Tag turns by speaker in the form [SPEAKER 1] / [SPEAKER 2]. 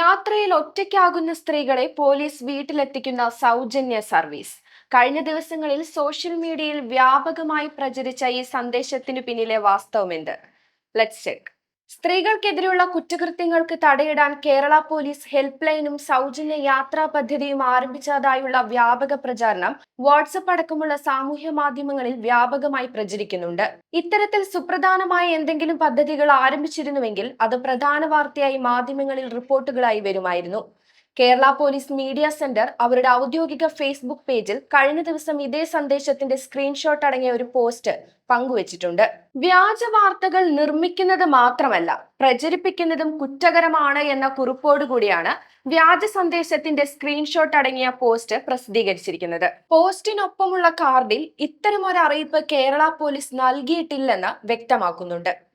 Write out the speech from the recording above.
[SPEAKER 1] യാത്രയിൽ ഒറ്റയ്ക്കാകുന്ന സ്ത്രീകളെ പോലീസ് വീട്ടിലെത്തിക്കുന്ന സൗജന്യ സർവീസ്. കഴിഞ്ഞ ദിവസങ്ങളിൽ സോഷ്യൽ മീഡിയയിൽ വ്യാപകമായി പ്രചരിച്ച ഈ സന്ദേശത്തിനു പിന്നിലെ വാസ്തവമെന്ത് ലെറ്റ്സ് ചെക്ക് സ്ത്രീകൾക്കെതിരെയുള്ള കുറ്റകൃത്യങ്ങൾക്ക് തടയിടാൻ കേരള പോലീസ് ഹെൽപ്പ് ലൈനും സൗജന്യ യാത്രാ പദ്ധതിയും ആരംഭിച്ചതായുള്ള വ്യാപക പ്രചാരണം വാട്സപ്പ് അടക്കമുള്ള സാമൂഹ്യ മാധ്യമങ്ങളിൽ വ്യാപകമായി പ്രചരിക്കുന്നുണ്ട്. ഇത്തരത്തിൽ സുപ്രധാനമായ എന്തെങ്കിലും പദ്ധതികൾ ആരംഭിച്ചിരുന്നുവെങ്കിൽ അത് പ്രധാന വാർത്തയായി മാധ്യമങ്ങളിൽ റിപ്പോർട്ടുകളായി വരുമായിരുന്നു. കേരള പോലീസ് മീഡിയ സെന്റർ അവരുടെ ഔദ്യോഗിക ഫേസ്ബുക്ക് പേജിൽ കഴിഞ്ഞ ദിവസം ഇതേ സന്ദേശത്തിന്റെ സ്ക്രീൻഷോട്ട് അടങ്ങിയ ഒരു പോസ്റ്റ് പങ്കുവച്ചിട്ടുണ്ട്. വ്യാജ വാർത്തകൾ നിർമ്മിക്കുന്നത് മാത്രമല്ല പ്രചരിപ്പിക്കുന്നതും കുറ്റകരമാണ് എന്ന കുറിപ്പോടുകൂടിയാണ് വ്യാജ സന്ദേശത്തിന്റെ സ്ക്രീൻഷോട്ട് അടങ്ങിയ പോസ്റ്റ് പ്രസിദ്ധീകരിച്ചിരിക്കുന്നത്. പോസ്റ്റിനൊപ്പമുള്ള കാർഡിൽ ഇത്തരമൊരു അറിയിപ്പ് കേരള പോലീസ് നൽകിയിട്ടില്ലെന്ന് വ്യക്തമാക്കുന്നുണ്ട്.